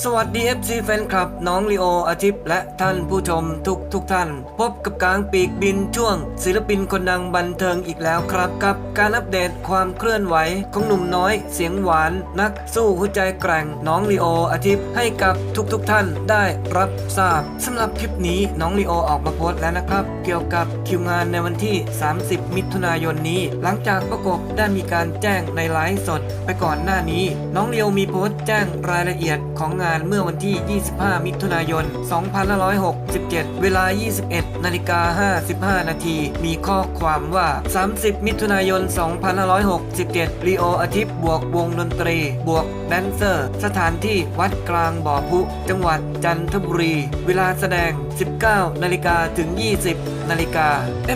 สวัสดี FC แฟนคลับ น้องลีโออาทิตย์และท่านผู้ชมทุกทุกท่าน พบกับกลางปีกบินช่วง ศิลปินคนดังบันเทิงอีกแล้วครับกับ การอัปเดตความเคลื่อนไหวของหนุ่มน้อยเสียงหวานนักสู้หัวใจแกร่งน้องลีโออาทิตย์ให้กับทุกทุกท่านได้รับทราบสำหรับคลิปนี้น้องลีโอออกมาโพสต์แล้วนะครับ เกี่ยวกับคิวงานในวันที่ 30 มิถุนายนนี้ หลังจากประกบได้มีการแจ้งในไลฟ์สด ไปก่อนหน้านี้ น้องลีโอมีโพสต์แจ้งรายละเอียดของงานเมื่อวันที่ 25 มิถุนายน 2567 เวลา 21 นาฬิกา 55 นาที มีข้อความว่า 30 มิถุนายน 2567ลีโออาทิตย์บวกวงดนตรี บวกแดนเซอร์ สถานที่วัดกลางบ่อพุ จังหวัดจันทบุรี เวลาแสดง 19 นาฬิกาถึง 20 นาฬิกา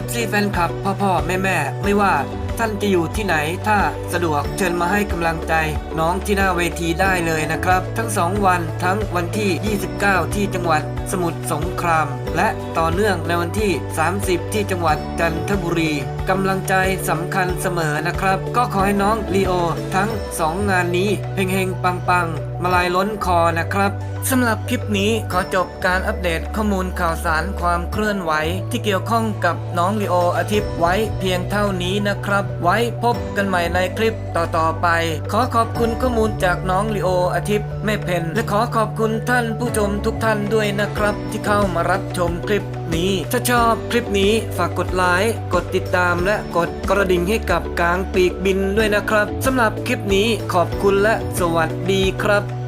FC แฟนคลับพ่อพ่อแม่แม่ไม่ว่า ท่านจะอยู่ที่ไหน ถ้าสะดวกเชิญมาให้กำลังใจ น้องที่หน้าเวทีได้เลยนะครับ ทั้ง 2 วันทั้งวันที่ 29 ที่จังหวัดสมุทรสงคราม และต่อเนื่องในวันที่ 30 ที่จังหวัดจันทบุรีกำลังใจสำคัญเสมอนะครับ ก็ขอให้น้องลีโอทั้ง 2 งานนี้เฮงๆ ปังๆ มาลายล้นคอนะครับสำหรับคลิปนี้ขอจบการอัปเดตข้อมูลข่าวสารความเคลื่อนไหว ที่เกี่ยวข้องกับน้องลีโออาทิตย์ไว้เพียงเท่านี้นะครับไว้พบกันใหม่ในคลิปต่อๆไป ขอขอบคุณข้อมูลจากน้องลีโออาทิตย์แม่เพนและขอขอบคุณท่านผู้ชมทุกท่านด้วยนะครับ ที่เข้ามารับชมคลิปนี้ ถ้าชอบคลิปนี้ฝากกดไลค์กดติดตามและกดกระดิ่งให้กับกลางปีกบินด้วยนะครับสำหรับคลิปนี้ขอบคุณและสวัสดีครับ